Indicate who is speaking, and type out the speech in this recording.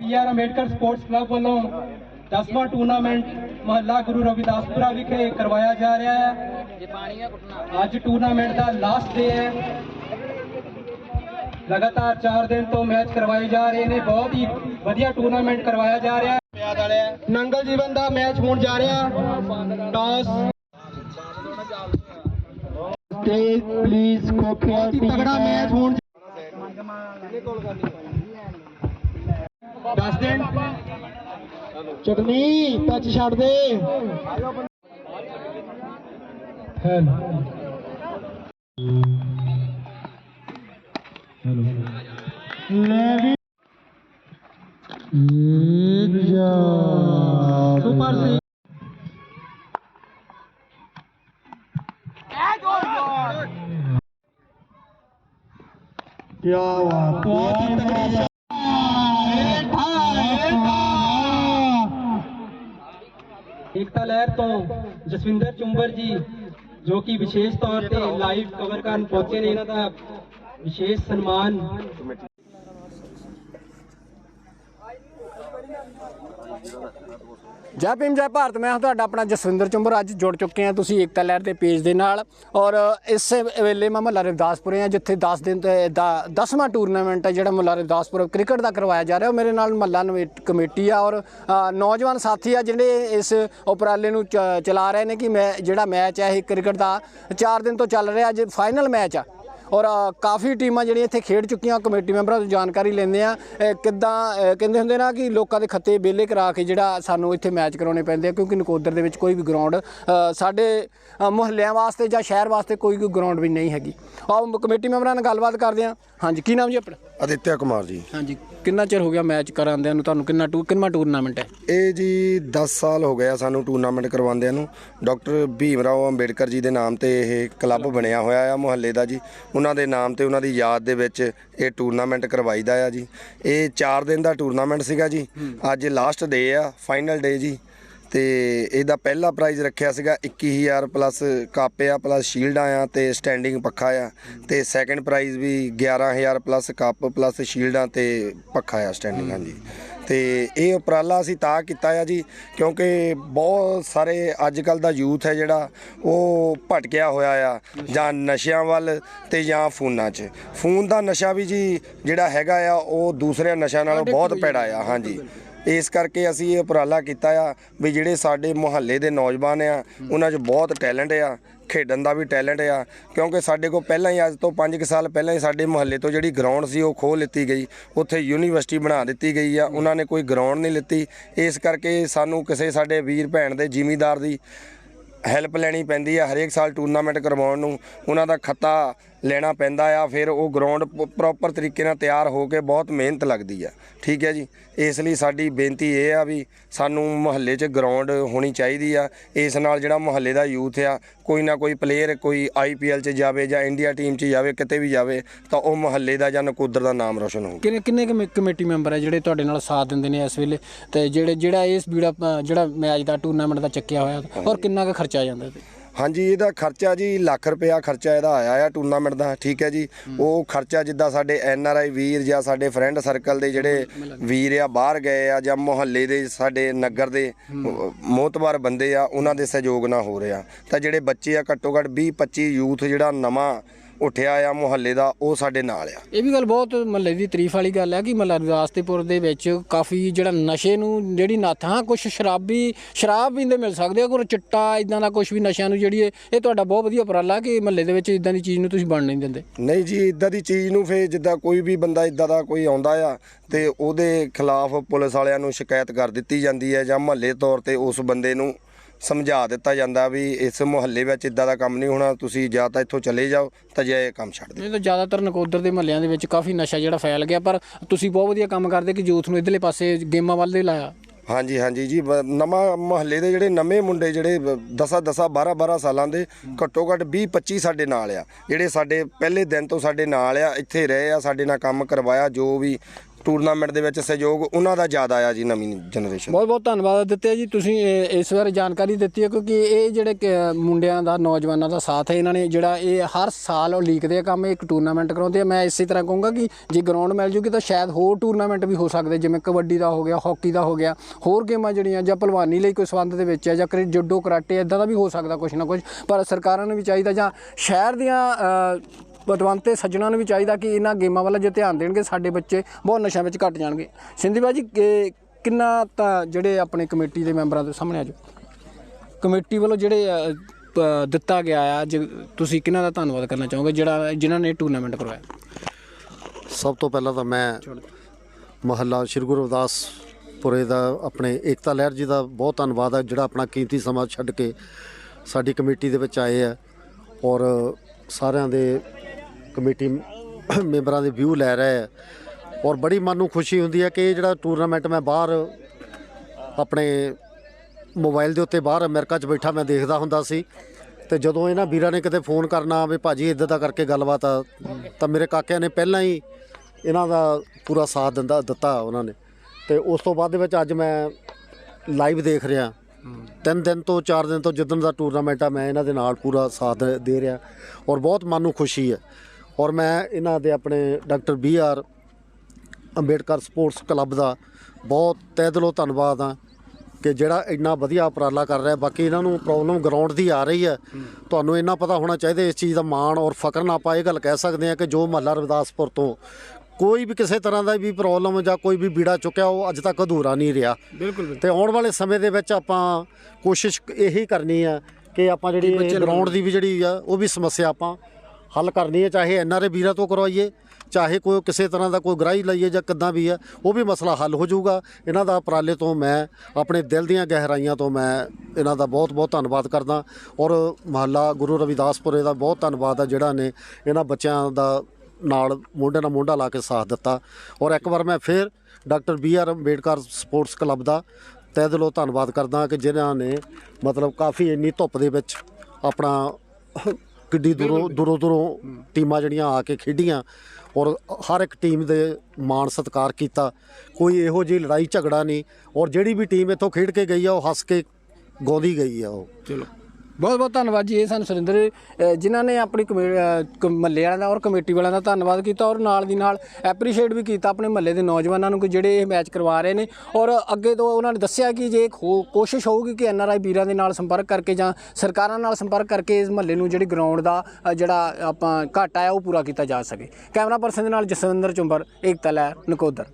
Speaker 1: P R Ambedkar sports club ਵੱਲੋਂ 10ਵਾਂ tournament ਮਹੱਲਾ ਗੁਰੂ ਰਵਿਦਾਸਪੁਰਾ ਵਿਖੇ ਕਰਵਾਇਆ ਜਾ ਰਿਹਾ ਹੈ। ਅੱਜ ਟੂਰਨਾਮੈਂਟ ਦਾ ਲਾਸਟ ਡੇ ਹੈ। ਲਗਾਤਾਰ 4 ਦਿਨ ਤੋਂ ਮੈਚ ਕਰਵਾਏ ਜਾ ਰਹੇ ਨੇ। ਬਹੁਤ ਹੀ ਵਧੀਆ ਟੂਰਨਾਮੈਂਟ ਕਰਵਾਇਆ ਜਾ ਰਿਹਾ ਹੈ। ਨੰਗਲ ਜੀਵਨ ਦਾ ਮੈਚ ਹੋਣ ਜਾ ਰਿਹਾ ਟਾਸ
Speaker 2: ਸਟੇ ਪਲੀਜ਼ ਕੋਪੀਆ
Speaker 1: ਤਗੜਾ ਮੈਚ ਹੋਣ 10 ਦਿਨ
Speaker 2: ਚਟਨੀ ਟੱਚ ਛੱਡ ਦੇ। ਲੈ ਵੀ। ਇੱਕ ਜਾ।
Speaker 1: ਸੁਪਰ ਸੀ।
Speaker 2: ਕੀ ਬਾਤ।
Speaker 1: ਬਹੁਤ ਲਹਿਰ ਤੋਂ ਜਸਵਿੰਦਰ ਚੁੰਬਰ ਜੀ, ਜੋ ਕਿ ਵਿਸ਼ੇਸ਼ ਤੌਰ ਤੇ ਲਾਈਵ ਕਵਰ ਕਰਨ ਪਹੁੰਚੇ ਨੇ, ਇਹਨਾਂ ਦਾ ਵਿਸ਼ੇਸ਼ ਸਨਮਾਨ
Speaker 3: ਜੈ ਭੀਮ, ਜੈ ਭਾਰਤ। ਮੈਂ ਹਾਂ ਤੁਹਾਡਾ ਆਪਣਾ ਜਸਵਿੰਦਰ ਚੁੰਬਰ। ਅੱਜ ਜੁੜ ਚੁੱਕੇ ਹਾਂ ਤੁਸੀਂ ਏਕਤਾ ਲਹਿਰ ਦੇ ਪੇਜ ਦੇ ਨਾਲ। ਔਰ ਇਸ ਵੇਲੇ ਮੈਂ ਮਹੱਲਾ ਰਵਿਦਾਸਪੁਰੇ ਹਾਂ ਜਿੱਥੇ 10 ਦਿਨ ਤੇ ਦਾ 10ਵਾਂ ਟੂਰਨਾਮੈਂਟ ਹੈ, ਜਿਹੜਾ ਮਹੱਲਾ ਰਵਿਦਾਸਪੁਰ ਕ੍ਰਿਕਟ ਦਾ ਕਰਵਾਇਆ ਜਾ ਰਿਹਾ। ਉਹ ਮੇਰੇ ਨਾਲ ਮਹੱਲਾ ਨਵੇਂ ਕਮੇਟੀ ਆ ਔਰ ਨੌਜਵਾਨ ਸਾਥੀ ਆ, ਜਿਹੜੇ ਇਸ ਉਪਰਾਲੇ ਨੂੰ ਚਲਾ ਰਹੇ ਨੇ ਕਿ ਮੈਂ, ਜਿਹੜਾ ਮੈਚ ਹੈ, ਇਹ ਕ੍ਰਿਕਟ ਦਾ 4 ਦਿਨ ਤੋਂ ਚੱਲ ਰਿਹਾ, ਅੱਜ ਫਾਈਨਲ ਮੈਚ ਆ। ਔਰ ਕਾਫੀ ਟੀਮਾਂ ਜਿਹੜੀਆਂ ਇੱਥੇ ਖੇਡ ਚੁੱਕੀਆਂ ਕਮੇਟੀ ਮੈਂਬਰਾਂ ਤੋਂ ਜਾਣਕਾਰੀ ਲੈਂਦੇ ਆ। ਕਿੱਦਾਂ ਕਹਿੰਦੇ ਹੁੰਦੇ ਨਾ ਕਿ ਲੋਕਾਂ ਦੇ ਖੱਤੇ ਬੇਲੇ ਕਰਾ ਕੇ ਜਿਹੜਾ ਸਾਨੂੰ ਇੱਥੇ ਮੈਚ ਕਰਾਉਣੇ ਪੈਂਦੇ ਆ ਕਿਉਂਕਿ ਨਕੋਦਰ ਦੇ ਵਿੱਚ ਕੋਈ ਵੀ ਗਰਾਊਂਡ ਸਾਡੇ ਮੁਹੱਲਿਆਂ ਵਾਸਤੇ ਜਾਂ ਸ਼ਹਿਰ ਵਾਸਤੇ ਕੋਈ ਕੋਈ ਗਰਾਊਂਡ ਵੀ ਨਹੀਂ ਹੈਗੀ। ਆਓ ਕਮੇਟੀ ਮੈਂਬਰਾਂ ਨਾਲ ਗੱਲਬਾਤ ਕਰਦੇ ਆ। ਹਾਂਜੀ ਕੀ ਨਾਮ ਜੀ ਆਪਣਾ?
Speaker 4: ਅਦਿੱਤਿਆ ਕੁਮਾਰ ਜੀ।
Speaker 3: ਹਾਂਜੀ ਕਿੰਨਾ ਚਿਰ ਹੋ ਗਿਆ ਮੈਚ ਕਰਾਉਂਦਿਆਂ ਨੂੰ ਤੁਹਾਨੂੰ? ਕਿੰਨਾ ਟੂ ਕਿੰਨਾ ਟੂਰਨਾਮੈਂਟ ਹੈ?
Speaker 4: ਇਹ ਜੀ 10 ਸਾਲ ਹੋ ਗਿਆ ਸਾਨੂੰ ਟੂਰਨਾਮੈਂਟ ਕਰਵਾਉਂਦਿਆਂ ਨੂੰ। ਡਾਕਟਰ ਭੀਮ ਰਾਓ ਅੰਬੇਡਕਰ ਜੀ ਦੇ ਨਾਮ ਤੇ ਇਹ ਕਲੱਬ ਬਣਿਆ ਹੋਇਆ ਆ ਮੁਹੱਲੇ ਦਾ ਜੀ। ਉਹਨਾਂ ਦੇ ਨਾਮ ਤੇ ਉਹਨਾਂ ਦੀ ਯਾਦ ਦੇ ਵਿੱਚ ਇਹ ਟੂਰਨਾਮੈਂਟ ਕਰਵਾਈਦਾ ਆ ਜੀ। ਇਹ 4 ਦਿਨ ਦਾ ਟੂਰਨਾਮੈਂਟ ਸੀਗਾ ਜੀ। ਅੱਜ ਲਾਸਟ ਡੇ ਆ ਫਾਈਨਲ ਡੇ ਜੀ। ਤੇ ਇਹਦਾ ਪਹਿਲਾ ਪ੍ਰਾਈਜ਼ ਰੱਖਿਆ ਸੀਗਾ 21000 ਪਲੱਸ ਕੱਪ ਆ ਪਲੱਸ ਸ਼ੀਲਡਾਂ ਆ, ਤੇ ਸਟੈਂਡਿੰਗ ਪੱਖਾ ਆ। ਤੇ ਸੈਕੰਡ ਪ੍ਰਾਈਜ਼ ਵੀ 11000 ਪਲੱਸ ਕੱਪ ਪਲੱਸ ਸ਼ੀਲਡਾਂ ਤੇ ਪੱਖਾ ਆ ਸਟੈਂਡਿੰਗ ਹਾਂਜੀ। ਤੇ ਇਹ ਉਪਰਾਲਾ ਅਸੀਂ ਤਾਂ ਕੀਤਾ ਆ ਜੀ ਕਿਉਂਕਿ ਬਹੁਤ ਸਾਰੇ ਅੱਜ ਕੱਲ ਦਾ ਯੂਥ ਹੈ ਜਿਹੜਾ ਉਹ ਭਟਕਿਆ ਹੋਇਆ ਆ ਜਾਂ ਨਸ਼ਿਆਂ ਵੱਲ ਤੇ ਜਾਂ ਫੋਨਾਂ 'ਚ। ਫੋਨ ਦਾ ਨਸ਼ਾ ਵੀ ਜੀ ਜਿਹੜਾ ਹੈਗਾ ਆ ਉਹ ਦੂਸਰੇ ਨਸ਼ਿਆਂ ਨਾਲੋਂ ਬਹੁਤ ਭੈੜਾ ਆ ਹਾਂਜੀ। ਇਸ ਕਰਕੇ ਅਸੀਂ ਇਹ ਉਪਰਾਲਾ ਕੀਤਾ ਆ ਵੀ ਜਿਹੜੇ ਸਾਡੇ ਮੁਹੱਲੇ ਦੇ ਨੌਜਵਾਨ ਆ ਉਹਨਾਂ 'ਚ ਬਹੁਤ ਟੈਲੈਂਟ ਆ ਖੇਡਣ ਦਾ ਵੀ ਟੈਲੈਂਟ ਆ, ਕਿਉਂਕਿ ਸਾਡੇ ਕੋਲ ਪਹਿਲਾਂ ਹੀ ਅੱਜ ਤੋਂ 5 ਸਾਲ ਪਹਿਲਾਂ ਹੀ ਸਾਡੇ ਮੁਹੱਲੇ ਤੋਂ ਜਿਹੜੀ ਗਰਾਊਂਡ ਸੀ ਉਹ ਖੋਹ ਲਿੱਤੀ ਗਈ, ਉੱਥੇ ਯੂਨੀਵਰਸਿਟੀ ਬਣਾ ਦਿੱਤੀ ਗਈ ਆ, ਉਹਨਾਂ ਨੇ ਕੋਈ ਗਰਾਊਂਡ ਨਹੀਂ ਲਿੱਤੀ। ਇਸ ਕਰਕੇ ਸਾਨੂੰ ਕਿਸੇ ਸਾਡੇ ਵੀਰ ਭੈਣ ਦੇ ਜ਼ਿਮੀਦਾਰ ਦੀ ਹੈਲਪ ਲੈਣੀ ਪੈਂਦੀ ਆ ਹਰੇਕ ਸਾਲ ਟੂਰਨਾਮੈਂਟ ਕਰਵਾਉਣ ਨੂੰ, ਉਹਨਾਂ ਦਾ ਖੱਤਾ ਲੈਣਾ ਪੈਂਦਾ ਆ ਫਿਰ ਉਹ ਗਰਾਊਂਡ ਪ੍ਰੋਪਰ ਤਰੀਕੇ ਨਾਲ ਤਿਆਰ ਹੋ ਕੇ ਬਹੁਤ ਮਿਹਨਤ ਲੱਗਦੀ ਆ। ਠੀਕ ਹੈ ਜੀ? ਇਸ ਲਈ ਸਾਡੀ ਬੇਨਤੀ ਇਹ ਆ ਵੀ ਸਾਨੂੰ ਮੁਹੱਲੇ 'ਚ ਗਰਾਊਂਡ ਹੋਣੀ ਚਾਹੀਦੀ ਆ। ਇਸ ਨਾਲ ਜਿਹੜਾ ਮੁਹੱਲੇ ਦਾ ਯੂਥ ਆ ਕੋਈ ਨਾ ਕੋਈ ਪਲੇਅਰ ਕੋਈ ਆਈਪੀਐਲ 'ਚ ਜਾਵੇ ਜਾਂ ਇੰਡੀਆ ਟੀਮ 'ਚ ਜਾਵੇ ਕਿਤੇ ਵੀ ਜਾਵੇ ਤਾਂ ਉਹ ਮੁਹੱਲੇ ਦਾ ਜਾਂ ਨਕੋਦਰ ਦਾ ਨਾਮ ਰੋਸ਼ਨ ਹੋਊ
Speaker 3: ਕਿੰਨੇ ਕਿੰਨੇ ਕਮੇ- ਕਮੇਟੀ ਮੈਂਬਰ ਹੈ ਜਿਹੜੇ ਤੁਹਾਡੇ ਨਾਲ ਸਾਥ ਦਿੰਦੇ ਨੇ ਇਸ ਵੇਲੇ? ਤੇ ਜਿਹੜੇ ਜਿਹੜਾ ਇਸ ਵੀੜਾ ਅ, ਜਿਹੜਾ ਮੈਚ ਦਾ ਟੂਰਨਾਮੈਂਟ ਦਾ ਚੱਕਿਆ ਹੋਇਆ ਔਰ ਕਿੰਨਾ ਕੁ ਖਰਚਾ ਆ ਜਾਂਦਾ ਇਹਦੇ?
Speaker 4: ਹਾਂਜੀ ਇਹਦਾ ਖਰਚਾ ਜੀ ਲੱਖ ਰੁਪਇਆ ਖਰਚਾ ਇਹਦਾ ਆਇਆ ਆ ਟੂਰਨਾਮੈਂਟ ਦਾ ਠੀਕ ਹੈ ਜੀ। ਉਹ ਖਰਚਾ ਜਿੱਦਾਂ ਸਾਡੇ ਐਨ ਆਰ ਆਈ ਵੀਰ ਜਾਂ ਸਾਡੇ ਫਰੈਂਡ ਸਰਕਲ ਦੇ ਜਿਹੜੇ ਵੀਰ ਆ ਬਾਹਰ ਗਏ ਆ ਜਾਂ ਮੁਹੱਲੇ ਦੇ ਸਾਡੇ ਨਗਰ ਦੇ ਮੋਤਬਾਰ ਬੰਦੇ ਆ ਉਹਨਾਂ ਦੇ ਸਹਿਯੋਗ ਨਾਲ ਹੋ ਰਿਹਾ। ਤਾਂ ਜਿਹੜੇ ਬੱਚੇ ਆ ਘੱਟੋ ਘੱਟ 20 25 ਯੂਥ ਜਿਹੜਾ ਨਵਾਂ ਉੱਠਿਆ ਆ ਮੁਹੱਲੇ ਦਾ ਉਹ ਸਾਡੇ ਨਾਲ ਆ।
Speaker 3: ਇਹ ਵੀ ਗੱਲ ਬਹੁਤ ਮਹੱਲੇ ਦੀ ਤਾਰੀਫ ਵਾਲੀ ਗੱਲ ਹੈ ਕਿ ਮਹੱਲਾ ਰਵਾਸਤੇਪੁਰ ਦੇ ਵਿੱਚ ਕਾਫੀ ਜਿਹੜਾ ਨਸ਼ੇ ਨੂੰ ਜਿਹੜੀ ਨੱਥ ਕੁਝ ਸ਼ਰਾਬੀ ਸ਼ਰਾਬ ਪੀਂਦੇ ਮਿਲ ਸਕਦੇ ਆ ਕੋਈ ਚਿੱਟਾ ਇਦਾਂ ਦਾ ਕੁਝ ਵੀ ਨਸ਼ਿਆਂ ਨੂੰ ਜਿਹੜੀ ਇਹ ਇਹ ਤੁਹਾਡਾ ਬਹੁਤ ਵਧੀਆ ਉਪਰਾਲਾ ਕਿ ਮਹੱਲੇ ਦੇ ਵਿੱਚ ਇਦਾਂ ਦੀ ਚੀਜ਼ ਨੂੰ ਤੁਸੀਂ ਬਣ ਨਹੀਂ ਦਿੰਦੇ।
Speaker 4: ਨਹੀਂ ਜੀ ਇਦਾਂ ਦੀ ਚੀਜ਼ ਨੂੰ ਫੇ ਜਿੱਦਾਂ ਕੋਈ ਵੀ ਬੰਦਾ ਇਦਾਂ ਦਾ ਕੋਈ ਆਉਂਦਾ ਆ ਤੇ ਉਹਦੇ ਖਿਲਾਫ ਪੁਲਿਸ ਵਾਲਿਆਂ ਨੂੰ ਸ਼ਿਕਾਇਤ ਕਰ ਦਿੱਤੀ ਜਾਂਦੀ ਹੈ ਜਾਂ ਮਹੱਲੇ ਤੌਰ ਤੇ ਉਸ ਬੰਦੇ ਨੂੰ ਸਮਝਾ ਦਿੱਤਾ ਜਾਂਦਾ ਵੀ ਇਸ ਮੁਹੱਲੇ ਵਿੱਚ ਇਦਾਂ ਦਾ ਕੰਮ ਨਹੀਂ ਹੋਣਾ ਤੁਸੀਂ ਜਾਂ ਤਾਂ ਇੱਥੋਂ ਚਲੇ ਜਾਓ ਤਾਂ ਜਾਂ ਇਹ ਕੰਮ ਛੱਡ ਦਿਓ।
Speaker 3: ਨਹੀਂ ਤਾਂ ਜ਼ਿਆਦਾਤਰ ਨਕੋਦਰ ਦੇ ਮਹੱਲਿਆਂ ਦੇ ਵਿੱਚ ਕਾਫੀ ਨਸ਼ਾ ਜਿਹੜਾ ਫੈਲ ਗਿਆ ਪਰ ਤੁਸੀਂ ਬਹੁਤ ਵਧੀਆ ਕੰਮ ਕਰਦੇ ਕਿ ਯੂਥ ਨੂੰ ਇਧਰਲੇ ਪਾਸੇ ਗੇਮਾਂ ਵੱਲ ਦੇ ਲਾਇਆ।
Speaker 4: ਹਾਂਜੀ ਹਾਂਜੀ ਜੀ ਨਵਾਂ ਮੁਹੱਲੇ ਦੇ ਜਿਹੜੇ ਨਵੇਂ ਮੁੰਡੇ ਜਿਹੜੇ 10 10 12 12 ਸਾਲਾਂ ਦੇ ਘੱਟੋ ਘੱਟ 20 25 ਸਾਡੇ ਨਾਲ ਆ। ਜਿਹੜੇ ਸਾਡੇ ਪਹਿਲੇ ਦਿਨ ਤੋਂ ਸਾਡੇ ਨਾਲ ਆ ਇੱਥੇ ਰਹੇ ਆ ਸਾਡੇ ਨਾਲ ਕੰਮ ਕਰਵਾਇਆ ਜੋ ਵੀ ਟੂਰਨਾਮੈਂਟ ਦੇ ਵਿੱਚ ਸਹਿਯੋਗ ਉਹਨਾਂ ਦਾ ਜ਼ਿਆਦਾ ਆ ਜੀ ਨਵੀਂ ਜਨਰੇਸ਼ਨ
Speaker 3: ਬਹੁਤ ਬਹੁਤ ਧੰਨਵਾਦ ਦਿੱਤੇ ਜੀ। ਤੁਸੀਂ ਇਸ ਬਾਰੇ ਜਾਣਕਾਰੀ ਦਿੱਤੀ ਹੈ ਕਿਉਂਕਿ ਇਹ ਜਿਹੜੇ ਕਿ ਮੁੰਡਿਆਂ ਦਾ, ਨੌਜਵਾਨਾਂ ਦਾ ਸਾਥ ਹੈ, ਇਹਨਾਂ ਨੇ ਜਿਹੜਾ ਇਹ ਹਰ ਸਾਲ ਉਲੀਕਦੇ ਆ ਕੰਮ, ਇੱਕ ਟੂਰਨਾਮੈਂਟ ਕਰਾਉਂਦੇ ਆ। ਮੈਂ ਇਸੇ ਤਰ੍ਹਾਂ ਕਹੂੰਗਾ ਕਿ ਜੇ ਗਰਾਊਂਡ ਮਿਲ ਜੂਗੀ ਤਾਂ ਸ਼ਾਇਦ ਹੋਰ ਟੂਰਨਾਮੈਂਟ ਵੀ ਹੋ ਸਕਦੇ, ਜਿਵੇਂ ਕਬੱਡੀ ਦਾ ਹੋ ਗਿਆ, ਹਾਕੀ ਦਾ ਹੋ ਗਿਆ, ਹੋਰ ਗੇਮਾਂ ਜਿਹੜੀਆਂ ਜਾਂ ਭਲਵਾਨੀ ਲਈ ਕੋਈ ਸੰਬੰਧ ਦੇ ਵਿੱਚ ਹੈ ਜਾਂ ਕਰੀ ਜੁੱਡੋ ਕਰਾਟੇ ਇਦਾਂ ਦਾ ਵੀ ਹੋ ਸਕਦਾ ਕੁਝ ਨਾ ਕੁਝ ਪਰ ਸਰਕਾਰਾਂ ਨੂੰ ਵੀ ਚਾਹੀਦਾ ਜਾਂ ਸ਼ਹਿਰ ਦੀਆਂ ਅ, ਪਤਵੰਤੇ ਸੱਜਣਾ ਨੂੰ ਵੀ ਚਾਹੀਦਾ ਕਿ ਇਹਨਾਂ ਗੇਮਾਂ ਵੱਲ ਜੇ ਧਿਆਨ ਦੇਣਗੇ ਸਾਡੇ ਬੱਚੇ ਬਹੁਤ ਨਸ਼ਿਆਂ ਵਿੱਚ ਘਟ ਜਾਣਗੇ। ਸਿੰਧੀ ਬਾਜੀ ਕਿ- ਕਿੰਨਾ ਤਾਂ ਜਿਹੜੇ ਆਪਣੇ ਕਮੇਟੀ ਦੇ ਮੈਂਬਰਾਂ ਦੇ ਸਾਹਮਣੇ ਆ ਕਮੇਟੀ ਵੱਲੋਂ ਜਿਹੜੇ ਦਿੱਤਾ ਗਿਆ ਆ ਜ- ਤੁਸੀਂ ਕਿਹਨਾਂ ਦਾ ਧੰਨਵਾਦ ਕਰਨਾ ਚਾਹੋਗੇ ਜਿਹੜਾ ਜਿਨ੍ਹਾਂ ਨੇ ਟੂਰਨਾਮੈਂਟ ਕਰਵਾਇਆ?
Speaker 5: ਸਭ ਤੋਂ ਪਹਿਲਾਂ ਤਾਂ ਮੈਂ ਮਹੱਲਾ ਸ਼੍ਰੀ ਗੁਰੂ ਰਵਿਦਾਸਪੁਰੇ ਦਾ ਆਪਣੇ ਏਕਤਾ ਲਹਿਰ ਜੀ ਦਾ ਬਹੁਤ ਧੰਨਵਾਦ ਹੈ ਜਿਹੜਾ ਆਪਣਾ ਕੀਮਤੀ ਸਮਾਂ ਛੱਡ ਕੇ ਸਾਡੀ ਕਮੇਟੀ ਦੇ ਵਿੱਚ ਆਏ ਆ ਔਰ ਸਾਰਿਆਂ ਦੇ ਕਮੇਟੀ ਮੈਂਬਰਾਂ ਦੇ ਵਿਊ ਲੈ ਰਹੇ ਆ। ਔਰ ਬੜੀ ਮਨ ਨੂੰ ਖੁਸ਼ੀ ਹੁੰਦੀ ਹੈ ਕਿ ਇਹ ਜਿਹੜਾ ਟੂਰਨਾਮੈਂਟ ਮੈਂ ਬਾਹਰ ਆਪਣੇ ਮੋਬਾਈਲ ਦੇ ਉੱਤੇ ਬਾਹਰ ਅਮਰੀਕਾ 'ਚ ਬੈਠਾ ਮੈਂ ਦੇਖਦਾ ਹੁੰਦਾ ਸੀ। ਤੇ ਜਦੋਂ ਇਹਨਾਂ ਵੀਰਾਂ ਨੇ ਕਿਤੇ ਫੋਨ ਕਰਨਾ ਵੀ ਭਾਜੀ ਇੱਦਾਂ ਦਾ ਕਰਕੇ ਗੱਲਬਾਤ ਆ, ਤਾਂ ਮੇਰੇ ਕਾਕਿਆਂ ਨੇ ਪਹਿਲਾਂ ਹੀ ਇਹਨਾਂ ਦਾ ਪੂਰਾ ਸਾਥ ਦਿੰਦਾ, ਦਿੱਤਾ ਉਹਨਾਂ ਨੇ। ਤੇ ਉਸ ਤੋਂ ਬਾਅਦ ਦੇ ਵਿੱਚ ਅੱਜ ਮੈਂ ਲਾਈਵ ਦੇਖ ਰਿਹਾ। ਤਿੰਨ ਦਿਨ ਤੋਂ ਚਾਰ ਦਿਨ ਤੋਂ ਜਿੱਦਣ ਦਾ ਟੂਰਨਾਮੈਂਟ ਆ, ਮੈਂ ਇਹਨਾਂ ਦੇ ਨਾਲ ਪੂਰਾ ਸਾਥ ਦੇ ਰਿਹਾ। ਔਰ ਬਹੁਤ ਮਨ ਨੂੰ ਖੁਸ਼ੀ ਹੈ ਔਰ ਮੈਂ ਇਹਨਾਂ ਦੇ ਆਪਣੇ doctor B R Ambedkar sports club ਦਾ ਬਹੁਤ ਤਹਿ ਦਿਲੋਂ ਧੰਨਵਾਦ ਆ ਕਿ ਜਿਹੜਾ ਇੰਨਾ ਵਧੀਆ ਉਪਰਾਲਾ ਕਰ ਰਿਹਾ ਬਾਕੀ ਇਹਨਾਂ ਨੂੰ ਪ੍ਰੋਬਲਮ ਗਰਾਊਂਡ ਦੀ ਆ ਰਹੀ ਹੈ। ਤੁਹਾਨੂੰ ਇੰਨਾ ਪਤਾ ਹੋਣਾ ਚਾਹੀਦਾ ਇਸ ਚੀਜ਼ ਦਾ ਮਾਣ ਔਰ ਫਕਰ ਨਾਲ ਆਪਾਂ ਇਹ ਗੱਲ ਕਹਿ ਸਕਦੇ ਹਾਂ ਕਿ ਜੋ ਮਹੱਲਾ ਰਵਿਦਾਸਪੁਰ ਤੋਂ ਕੋਈ ਵੀ ਕਿਸੇ ਤਰ੍ਹਾਂ ਦਾ ਵੀ ਪ੍ਰੋਬਲਮ ਜਾਂ ਕੋਈ ਵੀ ਬੀੜਾ ਚੁੱਕਿਆ ਉਹ ਅੱਜ ਤੱਕ ਅਧੂਰਾ ਨਹੀਂ ਰਿਹਾ।
Speaker 3: ਬਿਲਕੁਲ
Speaker 5: ਤੇ ਆਉਣ ਵਾਲੇ ਸਮੇਂ ਦੇ ਵਿੱਚ ਆਪਾਂ ਕੋਸ਼ਿਸ਼ ਇਹੀ ਕਰਨੀ ਆ ਕਿ ਆਪਾਂ ਜਿਹੜੀ ਗਰਾਊਂਡ ਦੀ ਵੀ ਜਿਹੜੀ ਆ ਉਹ ਵੀ ਸਮੱਸਿਆ ਆਪਾਂ ਹੱਲ ਕਰਨੀ ਹੈ, ਚਾਹੇ ਐਨਆਰਏ ਵੀਰਾਂ ਤੋਂ ਕਰਵਾਈਏ, ਚਾਹੇ ਕੋਈ ਕਿਸੇ ਤਰ੍ਹਾਂ ਦਾ ਕੋਈ ਗ੍ਰਾਹੀ ਲਈਏ ਜਾਂ ਕਿੱਦਾਂ ਵੀ ਹੈ, ਉਹ ਵੀ ਮਸਲਾ ਹੱਲ ਹੋ ਜਾਊਗਾ। ਇਹਨਾਂ ਦਾ ਉਪਰਾਲੇ ਤੋਂ ਮੈਂ, ਆਪਣੇ ਦਿਲ ਦੀਆਂ ਗਹਿਰਾਈਆਂ ਤੋਂ ਮੈਂ ਇਹਨਾਂ ਦਾ ਬਹੁਤ ਬਹੁਤ ਧੰਨਵਾਦ ਕਰਦਾ। ਔਰ ਮਹੱਲਾ ਗੁਰੂ ਰਵਿਦਾਸਪੁਰੇ ਦਾ ਬਹੁਤ ਧੰਨਵਾਦ ਆ, ਜਿਹੜਾ ਨੇ ਇਹਨਾਂ ਬੱਚਿਆਂ ਦਾ ਨਾਲ ਮੋਢੇ ਨਾਲ ਮੋਢਾ ਲਾ ਕੇ ਸਾਥ ਦਿੱਤਾ। ਔਰ ਇੱਕ ਵਾਰ ਮੈਂ ਫਿਰ doctor B R Ambedkar sports club ਦਾ ਤਹਿ ਦਿਲੋਂ ਧੰਨਵਾਦ ਕਰਦਾ ਕਿ ਜਿਨ੍ਹਾਂ ਨੇ ਮਤਲਬ ਕਾਫੀ ਇੰਨੀ ਧੁੱਪ ਦੇ ਵਿੱਚ ਆਪਣਾ ਕਿੱਡੀ ਦੂਰੋਂ ਦੂਰੋਂ ਦੂਰੋਂ ਟੀਮਾਂ ਜਿਹੜੀਆਂ ਆ ਕੇ ਖੇਡੀਆਂ ਔਰ ਹਰ ਇੱਕ ਟੀਮ ਦੇ ਮਾਣ ਸਤਿਕਾਰ ਕੀਤਾ। ਕੋਈ ਇਹੋ ਜਿਹੀ ਲੜਾਈ ਝਗੜਾ ਨਹੀਂ ਔਰ ਜਿਹੜੀ ਵੀ ਟੀਮ ਇੱਥੋਂ ਖੇਡ ਕੇ ਗਈ ਆ ਉਹ ਹੱਸ ਕੇ ਗਾਉਂਦੀ ਗਈ ਆ ਉਹ।
Speaker 3: ਚਲੋ। ਬਹੁਤ ਬਹੁਤ ਧੰਨਵਾਦ ਜੀ ਇਹ ਸਾਨੂੰ ਸੁਰਿੰਦਰ ਅ, ਜਿਨ੍ਹਾਂ ਨੇ ਆਪਣੀ ਮਹੱਲੇ ਵਾਲਿਆਂ ਦਾ ਔਰ ਕਮੇਟੀ ਵਾਲਿਆਂ ਦਾ ਧੰਨਵਾਦ ਕੀਤਾ ਔਰ ਨਾਲ ਦੀ ਨਾਲ ਐਪਰੀਸ਼ੀਏਟ ਵੀ ਕੀਤਾ ਆਪਣੇ ਮਹੱਲੇ ਦੇ ਨੌਜਵਾਨਾਂ ਨੂੰ ਕਿ ਜਿਹੜੇ ਇਹ ਮੈਚ ਕਰਵਾ ਰਹੇ ਨੇ ਔਰ ਅੱਗੇ ਤੋਂ ਉਹਨਾਂ ਨੇ ਦੱਸਿਆ ਕਿ ਜੇ ਹੋ- ਕੋਸ਼ਿਸ਼ ਹੋਊਗੀ ਕਿ ਐਨਆਰਆਈ ਵੀਰਾਂ ਦੇ ਨਾਲ ਸੰਪਰਕ ਕਰਕੇ ਜਾਂ ਸਰਕਾਰਾਂ ਨਾਲ ਸੰਪਰਕ ਕਰਕੇ ਇਸ ਮਹੱਲੇ ਨੂੰ ਜਿਹੜੀ ਗਰਾਊਂਡ ਦਾ ਅ, ਜਿਹੜਾ ਆਪਾਂ ਘਾਟਾ ਹੈ ਉਹ ਪੂਰਾ ਕੀਤਾ ਜਾ ਸਕੇ। ਕੈਮਰਾ ਪਰਸਨ ਦੇ ਨਾਲ ਜਸਵਿੰਦਰ ਚੁੰਬਰ ਏਕਤਾ ਲਹਿਰ ਨਕੋਦਰ।